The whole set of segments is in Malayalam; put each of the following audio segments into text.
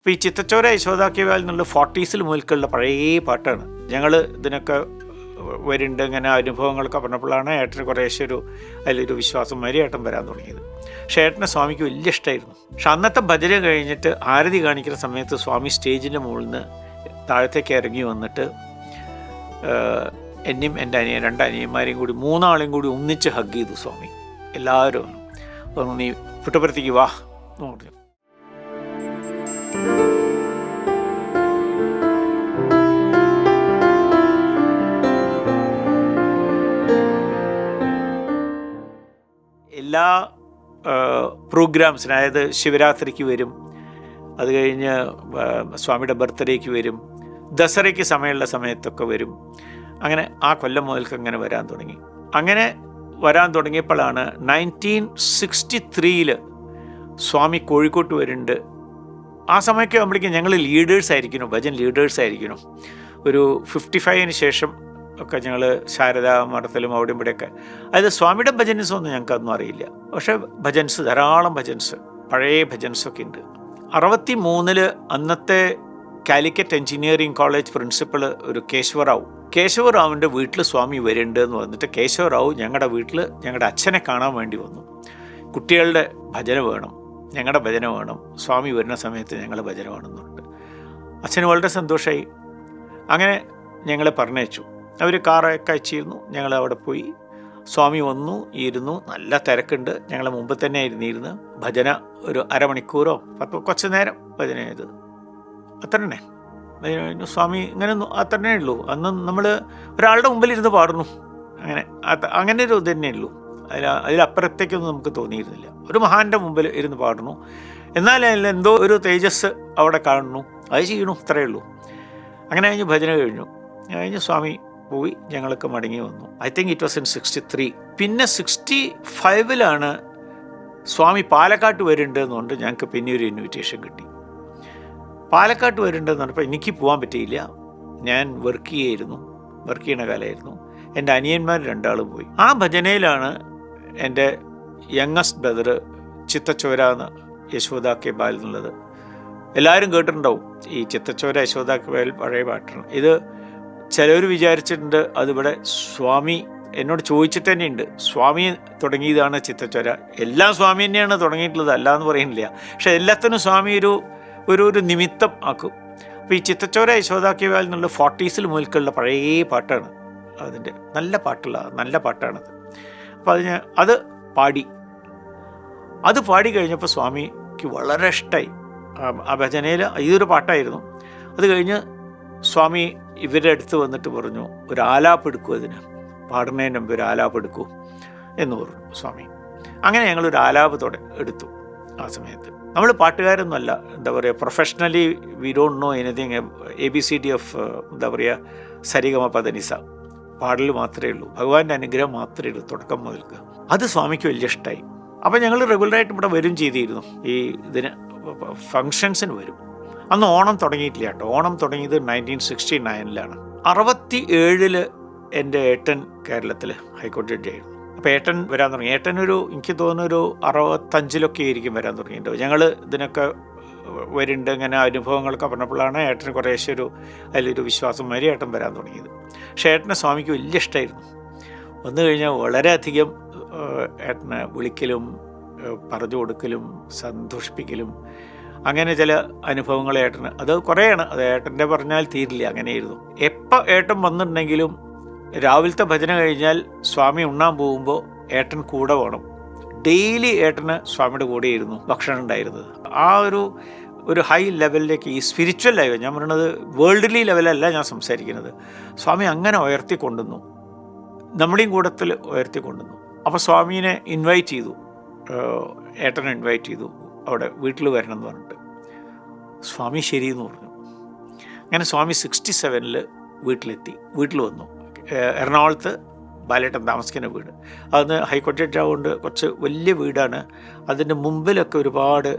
അപ്പോൾ ഈ ചിത്തച്ചോര യശോദാക്കിയവാൽ എന്നുള്ള ഫോർട്ടീസിൽ മുതൽക്കുള്ള പഴയ പാട്ടാണ്. ഞങ്ങൾ ഇതിനൊക്കെ വരുന്നുണ്ട് ഇങ്ങനെ അനുഭവങ്ങളൊക്കെ പറഞ്ഞപ്പോഴാണ് ഏട്ടന് കുറേശ്ശെ ഒരു അതിലൊരു വിശ്വാസം മാതിരി ഏട്ടൻ വരാൻ തുടങ്ങിയത്. പക്ഷേ ഏട്ടനെ സ്വാമിക്ക് വലിയ ഇഷ്ടമായിരുന്നു പക്ഷെ അന്നത്തെ ഭജന കഴിഞ്ഞിട്ട് ആരതി കാണിക്കുന്ന സമയത്ത് സ്വാമി സ്റ്റേജിന്റെ മുകളിൽ നിന്ന് താഴത്തേക്ക് ഇറങ്ങി വന്നിട്ട് എന്നെയും എന്റെ അനിയൻ രണ്ട് അനിയന്മാരെയും കൂടി മൂന്നാളെയും കൂടി ഒന്നിച്ച് ഹഗ് ചെയ്തു സ്വാമി. എല്ലാവരും പറഞ്ഞു നീ പുട്ടപ്പുറത്തേക്ക് വാ എന്ന് പറഞ്ഞു. എല്ലാ പ്രോഗ്രാംസിന് അതായത് ശിവരാത്രിക്ക് വരും അത് കഴിഞ്ഞ് സ്വാമിയുടെ ബർത്ത്ഡേക്ക് വരും ദസറയ്ക്ക് സമയമുള്ള സമയത്തൊക്കെ വരും. അങ്ങനെ ആ കൊല്ലം മുതൽക്ക് അങ്ങനെ വരാൻ തുടങ്ങി. അങ്ങനെ വരാൻ തുടങ്ങിയപ്പോഴാണ് നയന്റീൻ സിക്സ്റ്റി ത്രീയിൽ സ്വാമി കോഴിക്കോട്ട് വരുന്നുണ്ട്. ആ സമയമൊക്കെ ആകുമ്പോഴേക്കും ഞങ്ങൾ ലീഡേഴ്സ് ആയിരിക്കുന്നു ഭജൻ ലീഡേഴ്സ് ആയിരിക്കുന്നു. ഒരു ഫിഫ്റ്റി ഫൈവിന് ശേഷം ഒക്കെ ഞങ്ങൾ ശാരദാ മഠത്തിലും അവിടെ ഇവിടെയൊക്കെ. അതായത് സ്വാമിയുടെ ഭജൻസ് ഒന്നും ഞങ്ങൾക്കൊന്നും അറിയില്ല. പക്ഷേ ഭജൻസ് ധാരാളം ഭജൻസ് പഴയ ഭജൻസൊക്കെ ഉണ്ട്. അറുപത്തി മൂന്നിൽ അന്നത്തെ കാലിക്കറ്റ് എഞ്ചിനീയറിംഗ് കോളേജ് പ്രിൻസിപ്പൾ ഒരു കേശവറാവു. കേശവറാവുവിന്റെ വീട്ടിൽ സ്വാമി വരുന്നുണ്ട് എന്ന് പറഞ്ഞിട്ട് കേശവറാവു ഞങ്ങളുടെ വീട്ടിൽ ഞങ്ങളുടെ അച്ഛനെ കാണാൻ വേണ്ടി വന്നു. കുട്ടികളുടെ ഭജന വേണം ഞങ്ങളുടെ ഭജന വേണം സ്വാമി വരുന്ന സമയത്ത് ഞങ്ങൾ ഭജന വേണമെന്നുണ്ട് അച്ഛന് വളരെ സന്തോഷമായി അങ്ങനെ ഞങ്ങളെ പറഞ്ഞയച്ചു. അവർ കാറൊക്കെ അയച്ചിരുന്നു. ഞങ്ങൾ അവിടെ പോയി. സ്വാമി വന്നു ഇരുന്നു. നല്ല തിരക്കുണ്ട്. ഞങ്ങൾ മുമ്പ് തന്നെ ഇരുന്നിരുന്ന് ഭജന ഒരു അരമണിക്കൂറോ പത്ത് കുറച്ച് നേരം ഭജന ചെയ്ത് അത്ര തന്നെ സ്വാമി ഇങ്ങനെ അത്ര തന്നെ ഉള്ളൂ. അന്ന് നമ്മൾ ഒരാളുടെ മുമ്പിൽ ഇരുന്ന് പാടുന്നു. അങ്ങനെ അങ്ങനെ ഒരു ഇത് തന്നെ ഉള്ളൂ. അതിൽ അതിലപ്പുറത്തേക്കൊന്നും നമുക്ക് തോന്നിയിരുന്നില്ല. ഒരു മഹാന്റെ മുമ്പിൽ ഇരുന്ന് പാടുന്നു. എന്നാൽ അതിൽ എന്തോ ഒരു തേജസ് അവിടെ കാണുന്നു. അത് ചെയ്യണു. അത്രയേ ഉള്ളൂ. അങ്ങനെ കഴിഞ്ഞ് ഭജന കഴിഞ്ഞു. കഴിഞ്ഞ് സ്വാമി പോയി ഞങ്ങളൊക്കെ മടങ്ങി വന്നു. I think it was in sixty three പിന്നെ സിക്സ്റ്റി ഫൈവിലാണ് സ്വാമി പാലക്കാട്ട് വരുന്നുണ്ട് എന്നുകൊണ്ട് ഞങ്ങൾക്ക് പിന്നെ ഒരു ഇൻവിറ്റേഷൻ കിട്ടി. പാലക്കാട്ട് വരുന്നുണ്ടെന്ന് പറഞ്ഞപ്പോൾ എനിക്ക് പോകാൻ പറ്റിയില്ല. ഞാൻ വർക്ക് ചെയ്യായിരുന്നു. വർക്ക് ചെയ്യണ കാലമായിരുന്നു. എന്റെ അനിയന്മാർ രണ്ടാളും പോയി. ആ ഭജനയിലാണ് എന്റെ യങ്ങസ്റ്റ് ബ്രദർ ചിത്തച്ചോര എന്ന് യശോദ കെ ബാൽ എന്നുള്ളത്. എല്ലാവരും കേട്ടിട്ടുണ്ടാവും ഈ ചിത്തച്ചോര യശോദ കെ ബാൽ പഴയ പാട്ടാണ്. ഇത് ചിലവർ വിചാരിച്ചിട്ടുണ്ട് അതിവിടെ സ്വാമി എന്നോട് ചോദിച്ചിട്ട് തന്നെയുണ്ട്. സ്വാമി തുടങ്ങിയതാണ് ചിത്തച്ചോര എല്ലാം സ്വാമി തന്നെയാണ് തുടങ്ങിയിട്ടുള്ളത് അല്ല എന്ന് പറയുന്നില്ല. പക്ഷെ എല്ലാത്തിനും സ്വാമി ഒരു ഒരു ഒരു നിമിത്തം ആക്കും. അപ്പോൾ ഈ ചിത്തച്ചോര യശോദാക്കിയവാൽ എന്നുള്ള ഫോർട്ടീസിൽ മുതൽക്കുള്ള പഴയ പാട്ടാണ് അതിന്റെ നല്ല പാട്ടുള്ള നല്ല പാട്ടാണത്. അപ്പോൾ അതിന് അത് പാടി. അത് പാടി കഴിഞ്ഞപ്പോൾ സ്വാമിക്ക് വളരെ ഇഷ്ടമായി ആ ഭജനയിൽ ഇതൊരു പാട്ടായിരുന്നു. അത് കഴിഞ്ഞ് സ്വാമി ഇവരുടെ അടുത്ത് വന്നിട്ട് പറഞ്ഞു ഒരു ആലാപ്പ് എടുക്കൂ അതിന്. പാടുന്നതിന് മുമ്പ് ഒരു ആലാപ്പ് എടുക്കൂ. എന്ന് പറഞ്ഞു സ്വാമി. അങ്ങനെ ഞങ്ങളൊരു ആലാപ് തുട എടുത്തു ആ സമയത്ത്. നമ്മൾ പാട്ടുകാരൊന്നുമല്ല എന്താ പറയുക professionally we don't know anything A B C D F എന്താ പറയുക സരിഗമ പദനിസ പാടൽ മാത്രമേ ഉള്ളൂ. ഭഗവാന്റെ അനുഗ്രഹം മാത്രമേ ഉള്ളൂ തുടക്കം മുതൽക്ക്. അത് സ്വാമിക്ക് വലിയ ഇഷ്ടമായി അപ്പം ഞങ്ങൾ റെഗുലറായിട്ട് ഇവിടെ വരും ചെയ്തിരുന്നു. ഈ ഇതിന് ഫങ്ഷൻസിന് വരും. അന്ന് ഓണം തുടങ്ങിയിട്ടില്ല കേട്ടോ. ഓണം തുടങ്ങിയത് നയന്റീൻ സിക്സ്റ്റി നയനിലാണ് അറുപത്തി ഏഴിൽ എന്റെ ഏട്ടൻ കേരളത്തിൽ ഹൈക്കോടതി ജഡ്ജായിരുന്നു അപ്പോൾ ഏട്ടൻ വരാൻ തുടങ്ങി. ഏട്ടൻ ഒരു എനിക്ക് തോന്നുന്നു ഒരു അറുപത്തഞ്ചിലൊക്കെ ആയിരിക്കും വരാൻ തുടങ്ങിയിട്ടുണ്ട് ഞങ്ങൾ ഇതിനൊക്കെ വരുന്നുണ്ട് ഇങ്ങനെ അനുഭവങ്ങളൊക്കെ പറഞ്ഞപ്പോഴാണ് ഏട്ടന് കുറേശ്ശെ ഒരു അതിലൊരു വിശ്വാസം മാതിരി ഏട്ടൻ വരാൻ തുടങ്ങിയത്. പക്ഷേ ഏട്ടനെ സ്വാമിക്ക് വലിയ ഇഷ്ടമായിരുന്നു വന്നു കഴിഞ്ഞാൽ വളരെയധികം ഏട്ടനെ വിളിക്കലും പറഞ്ഞു കൊടുക്കലും സന്തോഷിപ്പിക്കലും അങ്ങനെ ചില അനുഭവങ്ങൾ ഏട്ടന്. അത് കുറേയാണ്. അത് ഏട്ടന്റെ പറഞ്ഞാൽ തീരില്ല. അങ്ങനെയായിരുന്നു. എപ്പോൾ ഏട്ടൻ വന്നിട്ടുണ്ടെങ്കിലും രാവിലത്തെ ഭജന കഴിഞ്ഞാൽ സ്വാമി ഉണ്ണാൻ പോകുമ്പോൾ ഏട്ടൻ കൂടെ വേണം. ഡെയിലി ഏട്ടന് സ്വാമിയുടെ കൂടെയായിരുന്നു ഭക്ഷണം ഉണ്ടായിരുന്നത്. ആ ഒരു ഒരു ഹൈ ലെവലിലേക്ക് ഈ സ്പിരിച്വൽ ലൈവ് ഞാൻ പറയുന്നത് വേൾഡ്ലി ലെവലല്ല ഞാൻ സംസാരിക്കുന്നത്. സ്വാമി അങ്ങനെ ഉയർത്തി കൊണ്ടുവന്നു. നമ്മുടെയും കൂടത്തിൽ ഉയർത്തി കൊണ്ടുവന്നു. അപ്പോൾ സ്വാമീനെ ഇൻവൈറ്റ് ചെയ്തു. ഏട്ടനെ ഇൻവൈറ്റ് ചെയ്തു. അവിടെ വീട്ടിൽ വരണം എന്ന് പറഞ്ഞിട്ട്. സ്വാമി ശരിയെന്ന് പറഞ്ഞു. അങ്ങനെ സ്വാമി സിക്സ്റ്റി സെവനിൽ വീട്ടിലെത്തി. വീട്ടിൽ വന്നു. എറണാകുളത്ത് ബാലേട്ടൻ താമസിക്കുന്ന വീട്. അന്ന് ഹൈക്കോടതി ആവുകൊണ്ട് കുറച്ച് വലിയ വീടാണ്. അതിന്റെ മുമ്പിലൊക്കെ ഒരുപാട്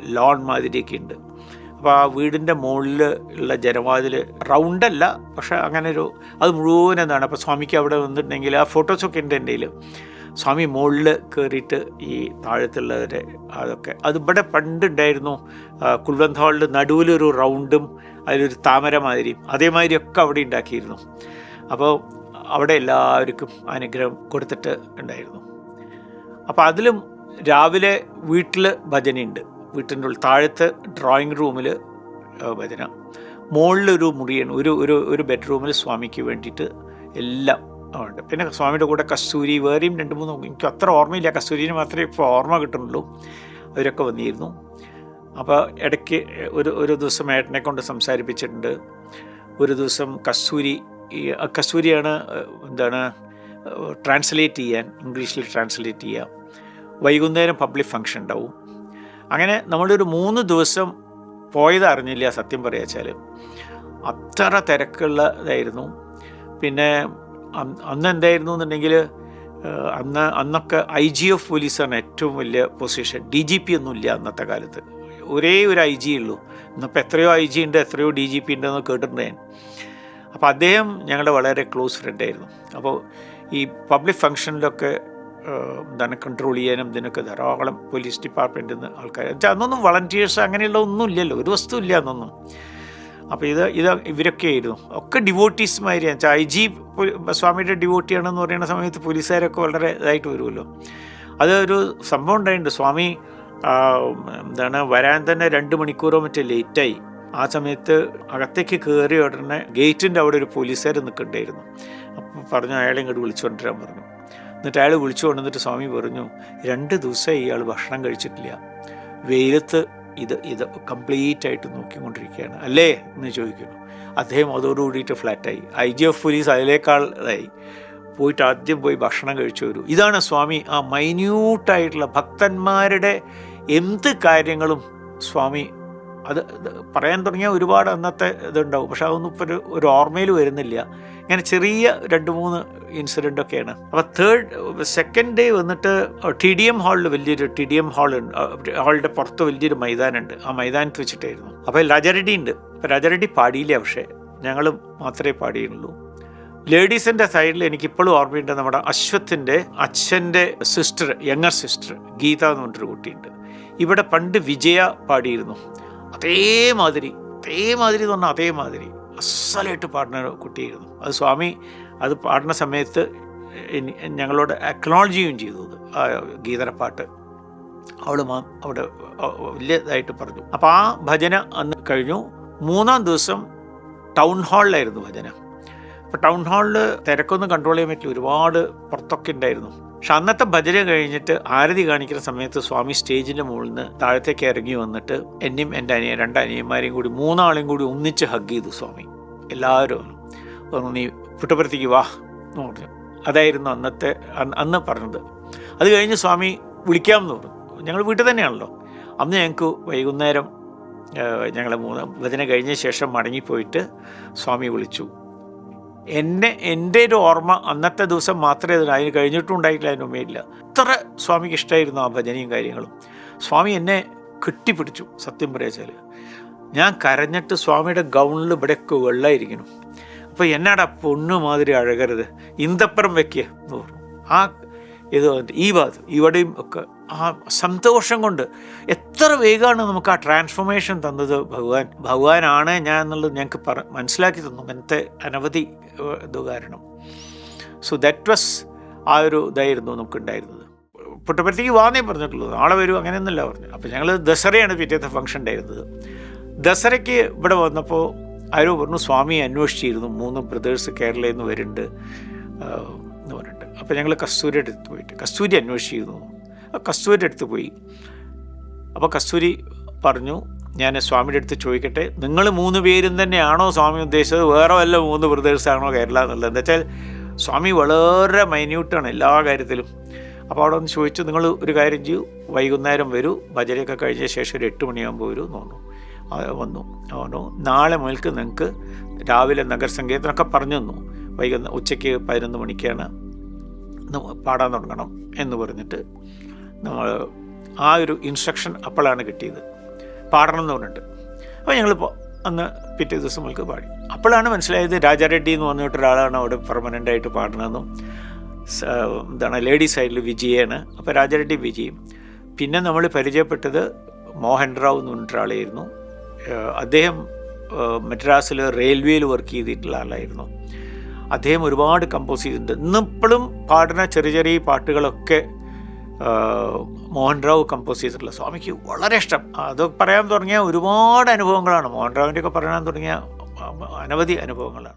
ലോൺ മാതിരിയൊക്കെ ഉണ്ട്. അപ്പോൾ ആ വീടിന്റെ മുകളിൽ ഉള്ള ജനവാതിൽ റൗണ്ടല്ല പക്ഷേ അങ്ങനെ ഒരു അത് മുഴുവൻ എന്താണ്? അപ്പോൾ സ്വാമിക്ക് അവിടെ വന്നിട്ടുണ്ടെങ്കിൽ ആ ഫോട്ടോസൊക്കെ ഉണ്ട് എന്റെ സ്വാമി മുകളിൽ കയറിയിട്ട് ഈ താഴത്തുള്ളവരെ അതൊക്കെ. അത് ഇവിടെ പണ്ടുണ്ടായിരുന്നു കുൽവന്ത് ഹാളിൽ നടുവിലൊരു റൗണ്ടും അതിലൊരു താമര മാതിരിയും അതേമാതിരിയൊക്കെ അവിടെ ഉണ്ടാക്കിയിരുന്നു. അപ്പോൾ അവിടെ എല്ലാവർക്കും അനുഗ്രഹം കൊടുത്തിട്ട് ഉണ്ടായിരുന്നു. അപ്പോൾ അതിലും രാവിലെ വീട്ടിൽ ഭജനയുണ്ട്. വീട്ടിന്റെ ഉള്ളിൽ താഴത്ത് ഡ്രോയിങ് റൂമിൽ ഭജന. മുകളിലൊരു മുറിയാണ് ഒരു ഒരു ഒരു ബെഡ്റൂമിൽ സ്വാമിക്ക് വേണ്ടിയിട്ട് എല്ലാം ഉണ്ട്. പിന്നെ സ്വാമിയുടെ കൂടെ കസ്തൂരി വേറെയും രണ്ട് മൂന്ന് എനിക്ക് അത്ര ഓർമ്മയില്ല. കസ്തൂരിന് മാത്രമേ ഇപ്പോൾ ഓർമ്മ കിട്ടുന്നുള്ളൂ. അവരൊക്കെ വന്നിരുന്നു. അപ്പോൾ ഇടയ്ക്ക് ഒരു ഒരു ദിവസം ഏട്ടനെ കൊണ്ട് സംസാരിപ്പിച്ചിട്ടുണ്ട്. ഒരു ദിവസം കസ്തൂരി കസ്തൂരിയാണ് എന്താണ് ട്രാൻസ്ലേറ്റ് ചെയ്യാൻ ഇംഗ്ലീഷിൽ ട്രാൻസ്ലേറ്റ് ചെയ്യാം. വൈകുന്നേരം പബ്ലിക് ഫങ്ഷൻ ഉണ്ടാവും. അങ്ങനെ നമ്മളൊരു മൂന്ന് ദിവസം പോയത് അറിഞ്ഞില്ല. സത്യം പറയാച്ചാൽ അത്ര തിരക്കുള്ള ഇതായിരുന്നു. പിന്നെ അന്ന് എന്തായിരുന്നു എന്നുണ്ടെങ്കിൽ അന്ന് അന്നൊക്കെ ഐ ജി എഫ് പോലീസാണ് ഏറ്റവും വലിയ പൊസിഷൻ. ഡി ജി പി ഒന്നുമില്ല അന്നത്തെ കാലത്ത്. ഒരേ ഒരു ഐ ജി ഉള്ളൂ. ഇന്നിപ്പോൾ എത്രയോ ഐ ജി ഉണ്ട് എത്രയോ ഡി ജി പി ഉണ്ടെന്ന് കേട്ടിട്ടുണ്ട് ഞാൻ. അപ്പോൾ അദ്ദേഹം ഞങ്ങളുടെ വളരെ ക്ലോസ് ഫ്രണ്ടായിരുന്നു അപ്പോൾ ഈ പബ്ലിക് ഫങ്ഷനിലൊക്കെ എന്താണ് കൺട്രോൾ ചെയ്യാനും ഇതിനൊക്കെ ധാരാളം പോലീസ് ഡിപ്പാർട്ട്മെന്റിൽ നിന്ന് ആൾക്കാർ അന്നൊന്നും വളണ്ടിയേഴ്സ് അങ്ങനെയുള്ള ഒന്നും ഇല്ലല്ലോ. ഒരു വസ്തു ഇല്ല അന്നൊന്നും. അപ്പോൾ ഇത് ഇത് ഇവരൊക്കെ ആയിരുന്നു ഒക്കെ ഡിവോട്ടീസ് മാതിരിയാണ് ഐ ജി സ്വാമിയുടെ ഡിവോട്ടിയാണെന്ന് പറയുന്ന സമയത്ത് പോലീസുകാരൊക്കെ വളരെ ഇതായിട്ട് വരുമല്ലോ. അത് ഒരു സംഭവം ഉണ്ടായിട്ടുണ്ട്. സ്വാമി എന്താണ് വരാൻ തന്നെ രണ്ട് മണിക്കൂറോ മറ്റേ ലേറ്റായി. ആ സമയത്ത് അകത്തേക്ക് കയറി ഉടനെ ഗേറ്റിന്റെ അവിടെ ഒരു പോലീസുകാർ നിൽക്കണ്ടായിരുന്നു അപ്പോൾ പറഞ്ഞു അയാളെ ഇങ്ങോട്ട് വിളിച്ചുകൊണ്ടിരാൻ പറഞ്ഞു. എന്നിട്ട് അയാൾ വിളിച്ചു കൊണ്ടുവന്നിട്ട് സ്വാമി പറഞ്ഞു രണ്ട് ദിവസമായി ഇയാൾ ഭക്ഷണം കഴിച്ചിട്ടില്ല. വെയിലത്ത് ഇത് ഇത് കംപ്ലീറ്റ് ആയിട്ട് നോക്കിക്കൊണ്ടിരിക്കുകയാണ്. അല്ലേ? എന്ന് ചോദിക്കുന്നു. അദ്ദേഹം അതോടുകൂടിയിട്ട് ഫ്ലാറ്റായി. ഐ ജി എഫ് പോലീസ് അതിലേക്കാൾ ഇതായി. പോയിട്ട് ആദ്യം പോയി ഭക്ഷണം കഴിച്ചു വരൂ. ഇതാണ് സ്വാമി ആ മൈന്യൂട്ടായിട്ടുള്ള ഭക്തന്മാരുടെ എന്ത് കാര്യങ്ങളും സ്വാമി അത് പറയാൻ തുടങ്ങിയ ഒരുപാട് അന്നത്തെ ഇതുണ്ടാവും. പക്ഷെ അതൊന്നും ഇപ്പോൾ ഒരു ഒരു ഓർമ്മയിൽ വരുന്നില്ല. ഇങ്ങനെ ചെറിയ രണ്ട് മൂന്ന് ഇൻസിഡന്റ് ഒക്കെയാണ്. അപ്പോൾ തേർഡ് സെക്കൻഡ് ഡേ വന്നിട്ട് ടി ഡി എം ഹാളിൽ വലിയൊരു ടി ഡി എം ഹാൾ ഹാളിന്റെ പുറത്ത് വലിയൊരു മൈതാനുണ്ട്. ആ മൈതാനത്ത് വെച്ചിട്ടായിരുന്നു. അപ്പോൾ രജരടി ഉണ്ട്. രാജാരെഡ്ഡി പാടിയില്ല പക്ഷേ ഞങ്ങൾ മാത്രമേ പാടിയുള്ളൂ. ലേഡീസിന്റെ സൈഡിൽ എനിക്കിപ്പോഴും ഓർമ്മയുണ്ട് നമ്മുടെ അശ്വത്തിന്റെ അച്ഛന്റെ സിസ്റ്റർ യങ്ങർ സിസ്റ്റർ ഗീത എന്ന് പറഞ്ഞൊരു കുട്ടിയുണ്ട്. ഇവിടെ പണ്ട് വിജയ പാടിയിരുന്നു. അതേമാതിരി അതേമാതിരി എന്ന് പറഞ്ഞാൽ അതേമാതിരി. അസലായിട്ട് പാടുന്ന കുട്ടിയായിരുന്നു. അത് സ്വാമി അത് പാടുന്ന സമയത്ത് ഞങ്ങളോട് അക്നോളജിയും ചെയ്തു ആ ഗീതരപ്പാട്ട്. അവൾ മാം അവിടെ വലിയതായിട്ട് പറഞ്ഞു. അപ്പോൾ ആ ഭജന അന്ന് കഴിഞ്ഞു. മൂന്നാം ദിവസം ടൗൺ ഹാളിലായിരുന്നു ഭജന. അപ്പോൾ ടൗൺ ഹാളിൽ തിരക്കൊന്നും കൺട്രോൾ ചെയ്യാൻ പറ്റില്ല. ഒരുപാട് പുറത്തൊക്കെ ഉണ്ടായിരുന്നു. പക്ഷെ അന്നത്തെ ഭജന കഴിഞ്ഞിട്ട് ആരതി കാണിക്കുന്ന സമയത്ത് സ്വാമി സ്റ്റേജിന്റെ മുകളിൽ നിന്ന് താഴത്തേക്ക് ഇറങ്ങി വന്നിട്ട് എന്നെയും എന്റെ അനിയൻ രണ്ട് അനിയന്മാരെയും കൂടി മൂന്നാളെയും കൂടി ഒന്നിച്ച് ഹഗ് ചെയ്തു സ്വാമി. എല്ലാവരും പറഞ്ഞു നീ പുട്ടപ്പുറത്തേക്ക് വാ എന്ന് പറഞ്ഞു. അതായിരുന്നു അന്നത്തെ അന്ന് പറഞ്ഞത്. അത് കഴിഞ്ഞ് സ്വാമി വിളിക്കാമെന്ന് പറഞ്ഞു. ഞങ്ങൾ വീട്ടിൽ തന്നെയാണല്ലോ. അന്ന് ഞങ്ങൾക്ക് വൈകുന്നേരം ഞങ്ങൾ മൂന്ന് ഭജന കഴിഞ്ഞ ശേഷം മടങ്ങിപ്പോയിട്ട് സ്വാമി വിളിച്ചു. എന്നെ എന്റെ ഒരു ഓർമ്മ അന്നത്തെ ദിവസം മാത്രമേ അതിന് അതിന് കഴിഞ്ഞിട്ടും ഉണ്ടായിട്ടില്ല അതിന് ഉമ്മയില്ല അത്ര സ്വാമിക്ക് ഇഷ്ടമായിരുന്നു ആ ഭജനയും കാര്യങ്ങളും. സ്വാമി എന്നെ കെട്ടിപ്പിടിച്ചു സത്യം പറയാച്ചാൽ ഞാൻ കരഞ്ഞിട്ട് സ്വാമിയുടെ ഗൗണിൽ ഇവിടെയൊക്കെ വെള്ളമായിരിക്കണം അപ്പോൾ എന്നാടാ പൊണ്ണു മാതിരി അഴകരുത് ഇന്തപ്പുറം വെക്കുക എന്ന് പറഞ്ഞു. ആ ഇത് ഈ ഭാഗത്ത് ഇവിടെയും ഒക്കെ ആ സന്തോഷം കൊണ്ട് എത്ര വേഗമാണ് നമുക്ക് ആ ട്രാൻസ്ഫോർമേഷൻ തന്നത് ഭഗവാൻ? ഭഗവാനാണ് ഞാൻ എന്നുള്ളത് ഞങ്ങൾക്ക് പറ മനസ്സിലാക്കി തന്നു. അങ്ങനത്തെ അനവധി ഇത് കാരണം. സോ ദാറ്റ് വാസ് ആ ഒരു ഇതായിരുന്നു നമുക്കുണ്ടായിരുന്നത്. പുട്ടപ്പുറത്തേക്ക് വാന്നേ പറഞ്ഞിട്ടുള്ളൂ. നാളെ വരും അങ്ങനെയൊന്നുമില്ല പറഞ്ഞു അപ്പോൾ ഞങ്ങൾ ദസറയാണ് പിറ്റേത്തെ ഫംഗ്ഷൻ ഉണ്ടായിരുന്നത്. ദസറയ്ക്ക് ഇവിടെ വന്നപ്പോൾ ആരോ പറഞ്ഞു സ്വാമിയെ അന്വേഷിച്ചിരുന്നു. മൂന്ന് ബ്രദേഴ്സ് കേരളയിൽ നിന്ന് വരുന്നുണ്ട്. എന്ന് പറഞ്ഞിട്ട്. അപ്പോൾ ഞങ്ങൾ കസ്തൂരിയുടെ അടുത്ത് പോയിട്ട് കസ്തൂരി അന്വേഷിച്ചിരുന്നു. കസ്തൂരിയുടെ അടുത്ത് പോയി. അപ്പോൾ കസ്തൂരി പറഞ്ഞു ഞാൻ സ്വാമിയുടെ അടുത്ത് ചോദിക്കട്ടെ നിങ്ങൾ മൂന്ന് പേരും തന്നെയാണോ സ്വാമി ഉദ്ദേശിച്ചത്? വേറെ വല്ല മൂന്ന് ബ്രദേഴ്സാണോ കേരള എന്നുള്ളത്? എന്താ വെച്ചാൽ സ്വാമി വളരെ മൈന്യൂട്ടാണ് എല്ലാ കാര്യത്തിലും. അപ്പോൾ അവിടെ ഒന്ന് ചോദിച്ചു നിങ്ങൾ ഒരു കാര്യം ചെയ്യൂ വൈകുന്നേരം വരൂ ഭജനയൊക്കെ കഴിഞ്ഞ ശേഷം ഒരു എട്ട് മണിയാകുമ്പോൾ വരൂ എന്ന് പറഞ്ഞു. വന്നു. പറഞ്ഞു നാളെ മുതൽക്ക് നിങ്ങൾക്ക് രാവിലെ നഗരസംഗീതത്തിനൊക്കെ പറഞ്ഞു തന്നു. വൈകുന്ന ഉച്ചയ്ക്ക് പതിനൊന്ന് മണിക്കാണ് പാടാൻ തുടങ്ങണം എന്ന് പറഞ്ഞിട്ട് നമ്മൾ ആ ഒരു ഇൻസ്ട്രക്ഷൻ അപ്പോഴാണ് കിട്ടിയത്. പാടണം എന്ന് പറഞ്ഞിട്ട്. അപ്പോൾ ഞങ്ങൾ അന്ന് പിറ്റേ ദിവസം നമ്മൾക്ക് പാടി. അപ്പോഴാണ് മനസ്സിലായത് രാജാറെഡ്ഡി എന്ന് പറഞ്ഞിട്ട് ഒരാളാണ് അവിടെ പെർമനന്റ് ആയിട്ട് പാടണമെന്നും എന്താണ് ലേഡി സൈഡിൽ വിജയാണ്. അപ്പോൾ രാജാരെഡ്ഡി വിജയും. പിന്നെ നമ്മൾ പരിചയപ്പെട്ടത് മോഹൻ റാവ് എന്ന് പറഞ്ഞിട്ട് ഒരാളായിരുന്നു. അദ്ദേഹം മദ്രാസിൽ റെയിൽവേയിൽ വർക്ക് ചെയ്തിട്ടുള്ള ആളായിരുന്നു. അദ്ദേഹം ഒരുപാട് കമ്പോസ് ചെയ്തിട്ടുണ്ട്. ഇന്നിപ്പോഴും പാടുന്ന ചെറിയ ചെറിയ പാട്ടുകളൊക്കെ മോഹൻ റാവു കമ്പോസ് ചെയ്തിട്ടുള്ള സ്വാമിക്ക് വളരെ ഇഷ്ടം. അത് പറയാൻ തുടങ്ങിയ ഒരുപാട് അനുഭവങ്ങളാണ്. മോഹൻ റാവിന്റെ പറയാൻ തുടങ്ങിയ അനവധി അനുഭവങ്ങളാണ്.